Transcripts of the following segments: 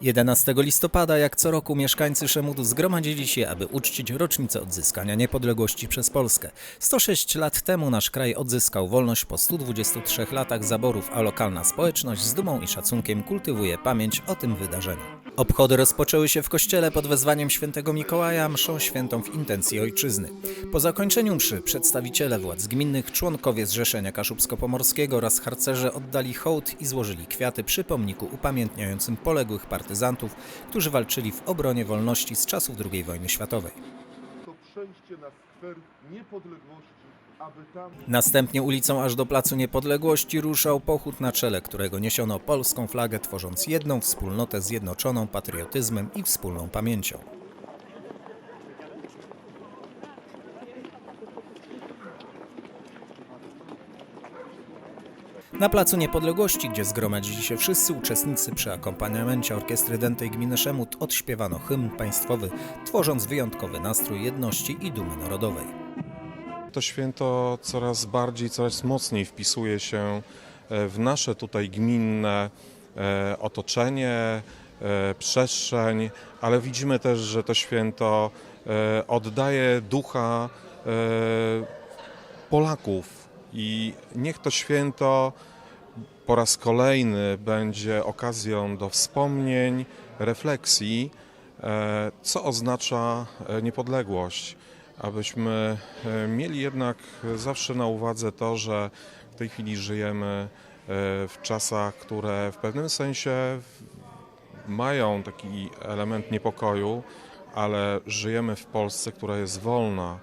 11 listopada, jak co roku, mieszkańcy Szemutu zgromadzili się, aby uczcić rocznicę odzyskania niepodległości przez Polskę. 106 lat temu nasz kraj odzyskał wolność po 123 latach zaborów, a lokalna społeczność z dumą i szacunkiem kultywuje pamięć o tym wydarzeniu. Obchody rozpoczęły się w kościele pod wezwaniem świętego Mikołaja, mszą świętą w intencji ojczyzny. Po zakończeniu mszy przedstawiciele władz gminnych, członkowie Zrzeszenia Kaszubsko-Pomorskiego oraz harcerze oddali hołd i złożyli kwiaty przy pomniku upamiętniającym poległych partyzantów, którzy walczyli w obronie wolności z czasów II wojny światowej. to przejście na skwer niepodległości, Następnie ulicą aż do Placu Niepodległości ruszał pochód na czele którego niesiono polską flagę, tworząc jedną wspólnotę zjednoczoną patriotyzmem i wspólną pamięcią. Na Placu Niepodległości, gdzie zgromadzili się wszyscy uczestnicy przy akompaniamencie orkiestry dętej gminy Szemut, odśpiewano hymn państwowy, tworząc wyjątkowy nastrój jedności i dumy narodowej. To święto coraz bardziej, coraz mocniej wpisuje się e, w nasze tutaj gminne e, otoczenie, e, przestrzeń, ale widzimy też, że to święto oddaje ducha Polaków i niech to święto po raz kolejny będzie okazją do wspomnień, refleksji, co oznacza niepodległość. Abyśmy e, mieli jednak zawsze na uwadze to, że w tej chwili żyjemy e, w czasach, które w pewnym sensie mają taki element niepokoju, ale żyjemy w Polsce, która jest wolna.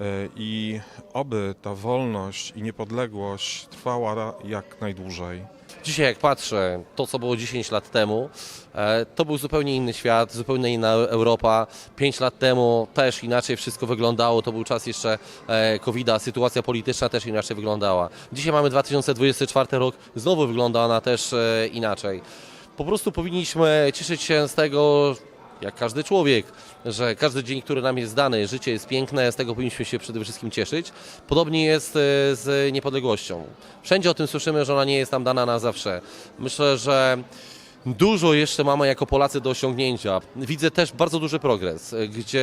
E, I oby ta wolność i niepodległość trwała jak najdłużej. Dzisiaj jak patrzę, to co było 10 lat temu, e, to był zupełnie inny świat, zupełnie inna Europa. 5 lat temu też inaczej wszystko wyglądało, to był czas jeszcze e, COVID-a, sytuacja polityczna też inaczej wyglądała. Dzisiaj mamy 2024 rok, znowu wygląda ona też inaczej. Po prostu powinniśmy cieszyć się z tego, jak każdy człowiek, że każdy dzień, który nam jest dany, życie jest piękne, z tego powinniśmy się przede wszystkim cieszyć. Podobnie jest e, z niepodległością. Wszędzie o tym słyszymy, że ona nie jest nam dana na zawsze. Myślę, że Dużo jeszcze mamy jako Polacy do osiągnięcia. Widzę też bardzo duży progres, e, gdzie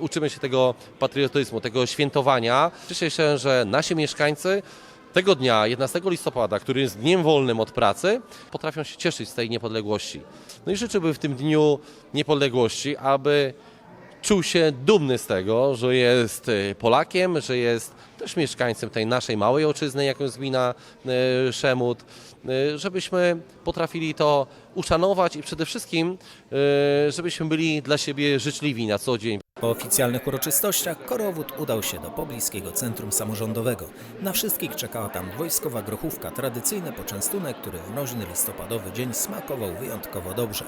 uczymy się tego patriotyzmu, tego świętowania. Cieszę się, że nasi mieszkańcy tego dnia, 11 listopada, który jest dniem wolnym od pracy, potrafią się cieszyć z tej niepodległości. No i życzyłbym w tym dniu niepodległości, aby czuł się dumny z tego, że jest e, Polakiem, że jest też mieszkańcem tej naszej małej ojczyzny, jaką jest gmina e, Szemut, e, żebyśmy potrafili to uszanować i przede wszystkim, żebyśmy byli dla siebie życzliwi na co dzień. Po oficjalnych uroczystościach korowód udał się do pobliskiego centrum samorządowego. Na wszystkich czekała tam wojskowa grochówka, tradycyjny poczęstunek, który w mroźny listopadowy dzień smakował wyjątkowo dobrze.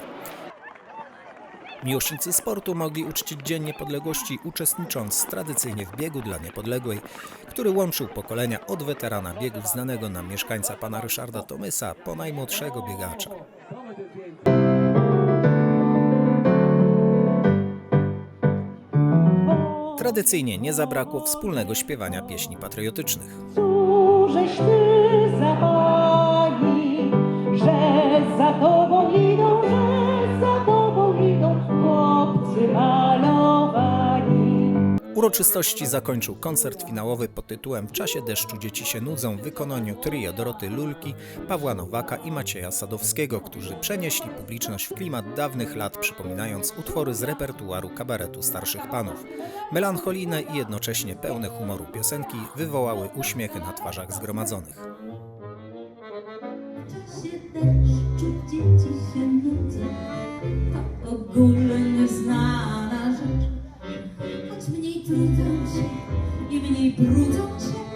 Miłośnicy sportu mogli uczcić Dzień Niepodległości uczestnicząc tradycyjnie w biegu dla niepodległej, który łączył pokolenia od weterana biegów znanego nam mieszkańca pana Ryszarda Tomysa po najmłodszego biegacza. Tradycyjnie nie zabrakło wspólnego śpiewania pieśni patriotycznych. Uroczystości zakończył koncert finałowy pod tytułem W czasie deszczu dzieci się nudzą w wykonaniu trio Doroty Lulki, Pawła Nowaka i Macieja Sadowskiego, którzy przenieśli publiczność w klimat dawnych lat, przypominając utwory z repertuaru kabaretu starszych panów. Melancholijne i jednocześnie pełne humoru piosenki wywołały uśmiechy na twarzach zgromadzonych. się deszczu dzieci 你从前。